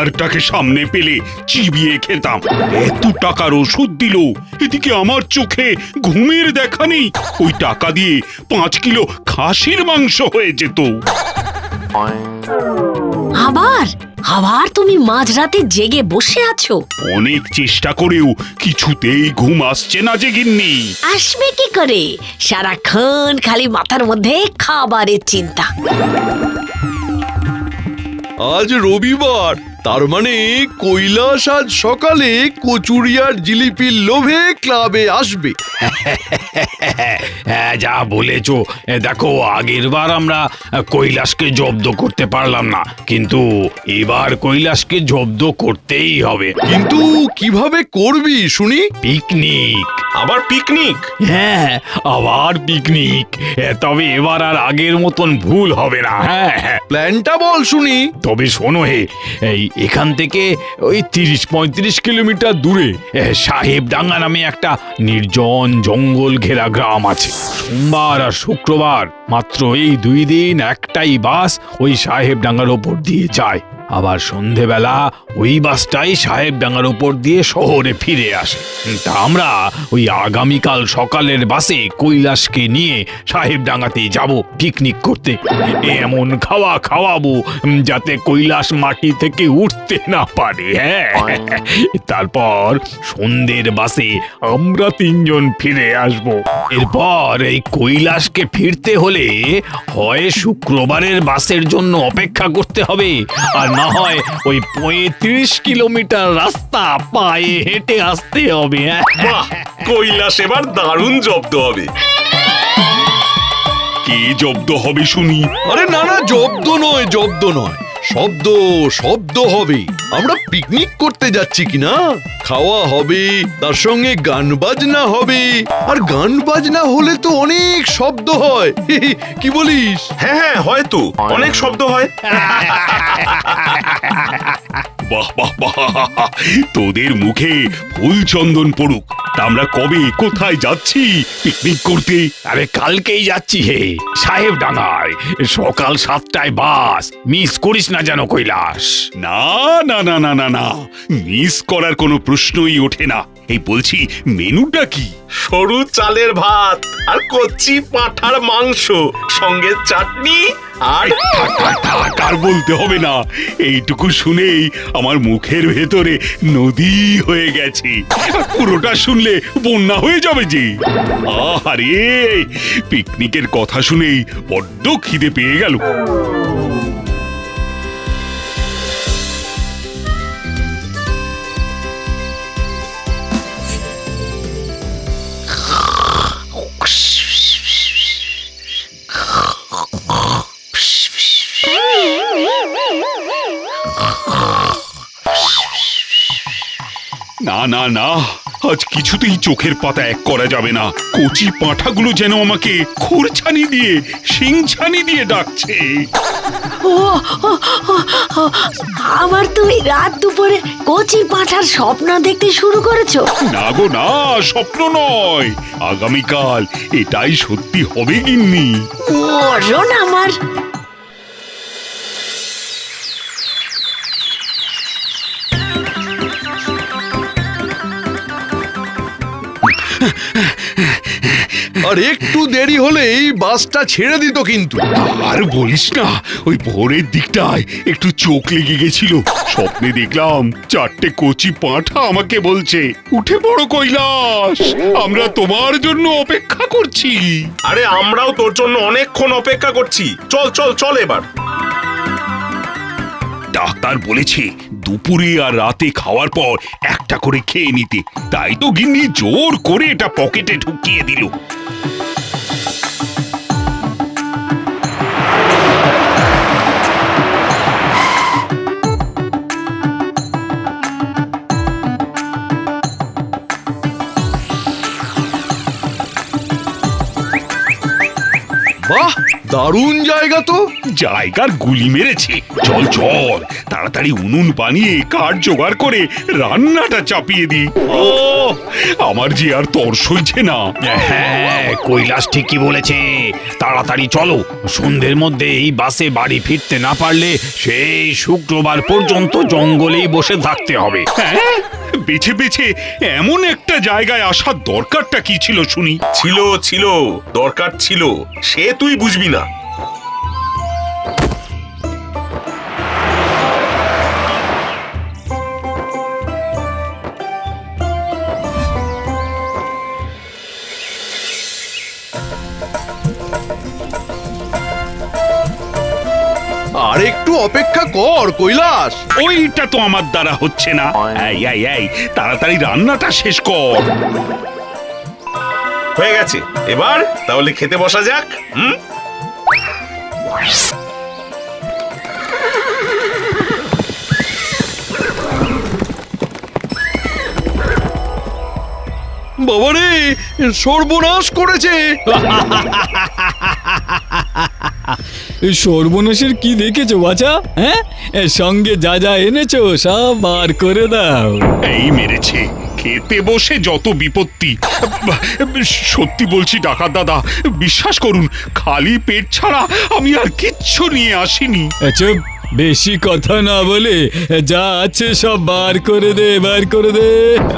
ডাক্তারটাকে সামনে পেলে চিবিয়ে খেতাম। এত টাকার ওষুধ দিল এদিকে আমার চোখে ঘুমের দেখা নেই। ওই টাকা দিয়ে পাঁচ কিলো খাসির মাংস হয়ে যেত। আবার? আবার তুমি মাঝরাতে জেগে বসে আছো? অনেক চেষ্টা করেও কিছুতেই ঘুম আসছে না যে গিন্নি। আসবে কি করে? সারাক্ষণ খালি মাথার মধ্যে খাবারের চিন্তা। আজ রবিবার। তার মানে কৈলাস আজ সকালে কচুরিয়ার জিলিপির লোভে ক্লাবে আসবে। হ্যাঁ যা বলেছ। দেখো আগের বার আমরা কৈলাসকে জব্দ করতে পারলাম না কিন্তু এবার কৈলাসকে জব্দ করতেই হবে। কিন্তু কীভাবে করবি শুনি? পিকনিক। আবার পিকনিক? হ্যাঁ আবার পিকনিক। তবে এবার আর আগের মতন ভুল হবে না। হ্যাঁ হ্যাঁ। প্ল্যানটা বল শুনি। তবে শোনো হে এই এখান থেকে ওই তিরিশ পঁয়ত্রিশ কিলোমিটার দূরে সাহেব সাহেবডাঙ্গা নামে একটা নির্জন জঙ্গল ঘেরা গ্রাম আছে। সোমবার আর শুক্রবার মাত্র এই দুই দিন একটাই বাস ওই সাহেবডাঙ্গার ওপর দিয়ে যায়। আবার সন্ধেবেলা ওই বাসটাই সাহেবডাঙ্গার উপর দিয়ে শহরে ফিরে আসে। তা আমরা ওই আগামীকাল সকালের বাসে কৈলাসকে নিয়ে সাহেবডাঙ্গাতে যাব পিকনিক করতে। এমন খাওয়া খাওয়াবো যাতে কৈলাস মাটি থেকে উঠতে না পারে হ্যাঁ? তারপর সন্ধ্যের বাসে আমরা তিনজন ফিরে আসব। এরপর এই কৈলাসকে ফিরতে হলে হয় শুক্রবারের বাসের জন্য অপেক্ষা করতে হবে, আর না হয় ওই পঁয়ত্রিশ কিলোমিটার রাস্তা পায়ে হেঁটে আসতে হবে হ্যাঁ? বাহ কৈলাস এবার দারুণ জব্দ হবে। কি জব্দ হবে শুনি? আরে না না জব্দ নয় জব্দ নয়। শব্দ শব্দ হবে। আমরা পিকনিক করতে যাচ্ছি কিনা খাওয়া হবে তার সঙ্গে গান বাজনা হবে। আর গান বাজনা হলে তো অনেক শব্দ হয়। কি বলিস? হ্যাঁ হ্যাঁ হয়তো অনেক শব্দ হয়। বাহ বাহ বাহ তোদের মুখে ফুল চন্দন পড়ুক। তা আমরা কবে কোথায় যাচ্ছি পিকনিক করতে? আরে কালকেই যাচ্ছি হে সাহেব ডাঙায়। সকাল সাতটায় বাস। মিস করিস না যেন কৈলাস। না না না না না না। মিস করার কোনো প্রশ্নই ওঠে না। এই বলছি মেনুটা কি? সরু চালের ভাত আর কচি পাঁঠার মাংস সঙ্গে চাটনি আর আর বলতে হবে না। এইটুকু শুনেই আমার মুখের ভেতরে নদী হয়ে গেছে। পুরোটা শুনলে বন্যা হয়ে যাবে যে। আরে পিকনিকের কথা শুনেই বড্ড খিদে পেয়ে গেল। না না না। আজ কিছুতেই চোখের পাতা এক করা যাবে না। কচি পাঁঠাগুলো যেন আমাকে খোরছানি দিয়ে শিংছানি দিয়ে ডাকছে। ও আবার তুমি রাত দুপুরে কচি পাঁঠার স্বপ্ন দেখতে শুরু করেছ? না গো না স্বপ্ন নয়। আগামীকাল এটাই সত্যি হবে গিন্নি। মরণ আমার। আর একটু দেরি হলেই বাসটা ছেড়ে দিত কিন্তু। আর বলিস না ওই ভোরের দিকটায় একটু চোখ লেগে গেছিল। স্বপ্নে দেখলাম চারটে কচি পাঁঠা আমাকে বলছে উঠে পড়ো কৈলাস আমরা তোমার জন্য অপেক্ষা করছি। আরে আমরাও তোর জন্য অনেকক্ষণ অপেক্ষা করছি। চল চল চল এবার। ডাক্তার বলেছে দুপুরে আর রাতে খাওয়ার পর একটা করে খেয়ে নিতে। তাই তো গিন্নি জোর করে এটা পকেটে ঢুকিয়ে দিল। দারুণ জায়গা তো। জায়গার গুলি মেরেছে। চল চল তাড়াতাড়ি উনুন বানিয়ে কাঠ জোগাড় করে রান্নাটা চাপিয়ে দিই ও আমার যে আর তর সইছে না। হ্যাঁ কৈলাস ঠিকই বলেছে। তাড়াতাড়ি চলো। সন্ধ্যের মধ্যে এই বাসে বাড়ি ফিরতে না পারলে সেই শুক্রবার পর্যন্ত জঙ্গলেই বসে থাকতে হবে। হ্যাঁ বেছে বেছে এমন একটা জায়গায় আসার দরকারটা কি ছিল শুনি? ছিল ছিল দরকার ছিল সে তুই বুঝবি না। অপেক্ষা কর কৈলাস। ওইটা তো আমার দ্বারা হচ্ছে না। এই এই এই তাড়াতাড়ি রান্নাটা শেষ কর। হয়ে গেছে। এবার তাহলে খেতে বসা যাক হুম? বাবারে সর্বনাশ করেছে। এই সর্বনাশের কি দেখেছ বাছা? হ্যাঁ? এ, সঙ্গে যা যা এনেছো সব বার করে দাও। এই মেরেছে। খেতে বসে যত বিপত্তি। সত্যি বলছি ডাকাত দাদা বিশ্বাস করুন খালি পেট ছাড়া আমি আর কিচ্ছু নিয়ে আসিনি। চুপ বেশি কথা না বলে যা আছে সব বার করে দে বার করে দে।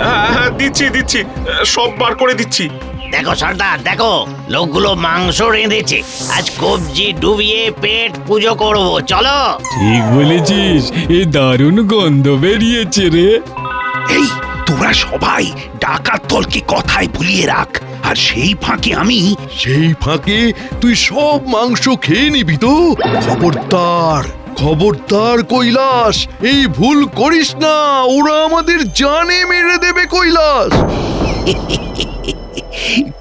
হ্যাঁ হ্যাঁ দিচ্ছি দিচ্ছি সব বার করে দিচ্ছি। দেখো সর্দার দেখো লোকগুলো মাংস রেঁধেছে। আজ কবজি ডুবিয়ে পেট পুজো করব চলো। ঠিক বলেছিস এই দারুণ গন্ধ বেরিয়েছে রে। এই তোরা সবাই ডাকাত দলকে কথায় ভুলিয়ে রাখ আর সেই ফাঁকে আমি সেই ফাঁকে তুই সব মাংস খেয়ে নিবি তো। খবরদার খবরদার কৈলাস এই ভুল করিস না ওরা আমাদের জানে মেরে দেবে কৈলাস।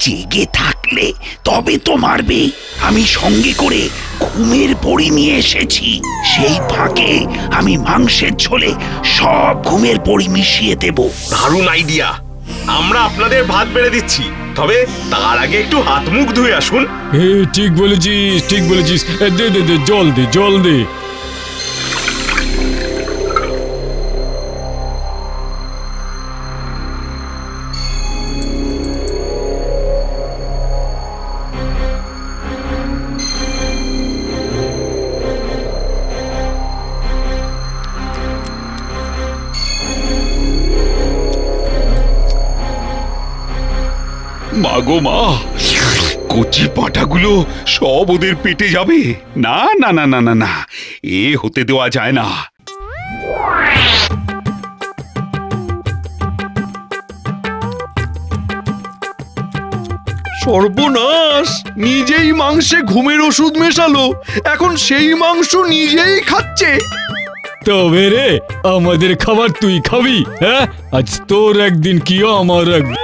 জেগে থাকলে তবে তো মারবে। আমি সঙ্গে করে ঘুমের বড়ি নিয়ে এসেছি। সেই ফাঁকে আমি মাংসের ঝোলে সব ঘুমের বড়ি মিশিয়ে দেব। দারুণ আইডিয়া আমরা আপনাদের ভাত বেড়ে দিচ্ছি। তবে তার আগে একটু হাত মুখ ধুয়ে আসুন। ঠিক বলেছিস ঠিক বলেছিস। দে দে দে জল দে জল দে। গো মা। কচি পাটাগুলো সব ওদের পেটে যাবে। না না না না না না। এ হতে দেওয়া যায় না। সর্বনাশ! নিজেই মাংসে ঘুমের ওষুধ মেশালো। এখন সেই মাংস নিজেই খাচ্ছে। তবে রে আমাদের খাবার তুই খাবি হ্যাঁ? আজ তোর একদিন কি আমার একদিন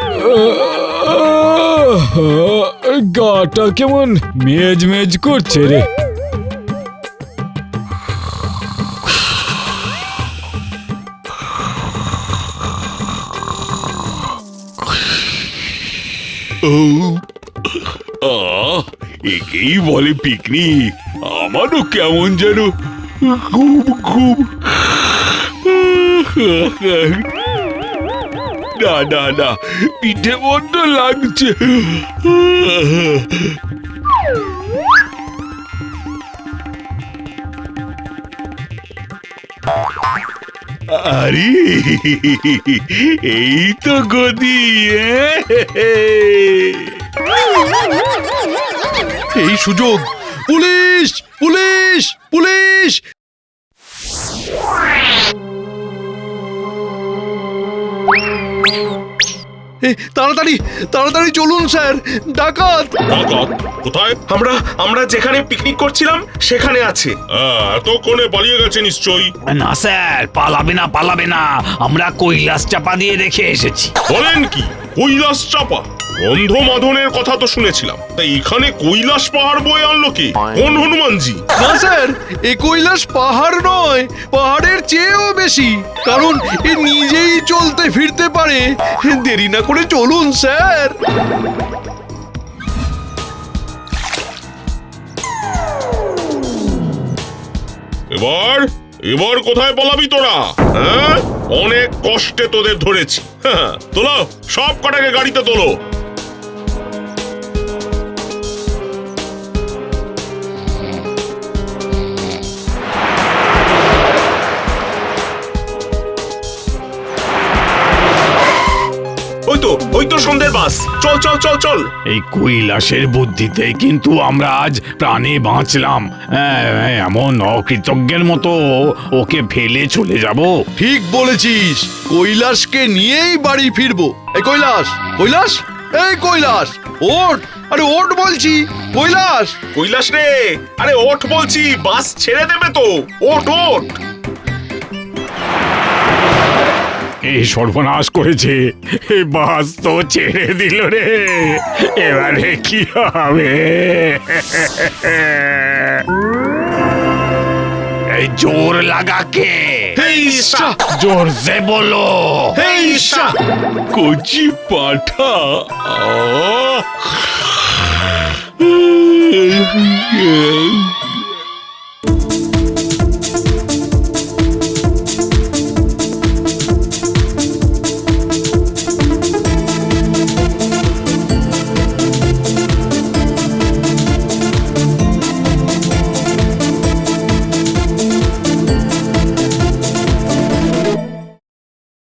গাটা কেমন মেজ মেজ করছে রে। একেই বলে পিকনিক আমারও কেমন যেন ঘুম ঘুম না না না, পিঠে বড্ড লাগছে। আরে, এই তো গদি এই সুযোগ, পুলিশ পুলিশ পুলিশ। তাড়াতাড়ি তাড়াতাড়ি চলুন স্যার। ডাকাত! ডাকাত? কোথায়? আমরা আমরা যেখানে পিকনিক করছিলাম সেখানে আছে। এতক্ষণে পালিয়ে গেছে নিশ্চয়ই। না স্যার পালাবে না পালাবে না। আমরা কৈলাস চাপা দিয়ে রেখে এসেছি। বলেন কি কৈলাস চাপা? গন্ধ মাধনের কথা তো শুনেছিলাম। তাই এখানে কৈলাস পাহাড় বয়ে আনলো কি? কোন হনুমানজি? না স্যার এ কৈলাস পাহাড় নয় পাহাড়ের চেয়েও বেশি কারণ এ নিজেই চলতে ফিরতে পারে। দেরি না করে চলুন স্যার। এবার এবার কোথায় পালাবি তোরা? হ্যাঁ? অনেক কষ্টে তোদের ধরেছি। হ্যাঁ, তোলো সব কটাকে গাড়িতে তোলো। বাস। চল চল চল চল। এই কৈলাসের বুদ্ধিতে কিন্তু আমরা আজ প্রাণে বাঁচলাম। হ্যাঁ, এমন অকৃতজ্ঞের মতো ওকে ফেলে চলে যাব। ঠিক বলেছিস। কৈলাসকে নিয়েই বাড়ি ফিরবো। এই কৈলাস কৈলাস এই কৈলাস ওঠ। আরে ওঠ বলছি কৈলাস। কৈলাস রে আরে ওঠ বলছি বাস ছেড়ে দেবে তো। ওঠ ওঠ। এই সর্বনাশ করেছে। বাস তো ছেড়ে দিল রে। এবারে কি হবে? জোর লাগাকে জোর সে বলো। কচি পাঠা। আহ!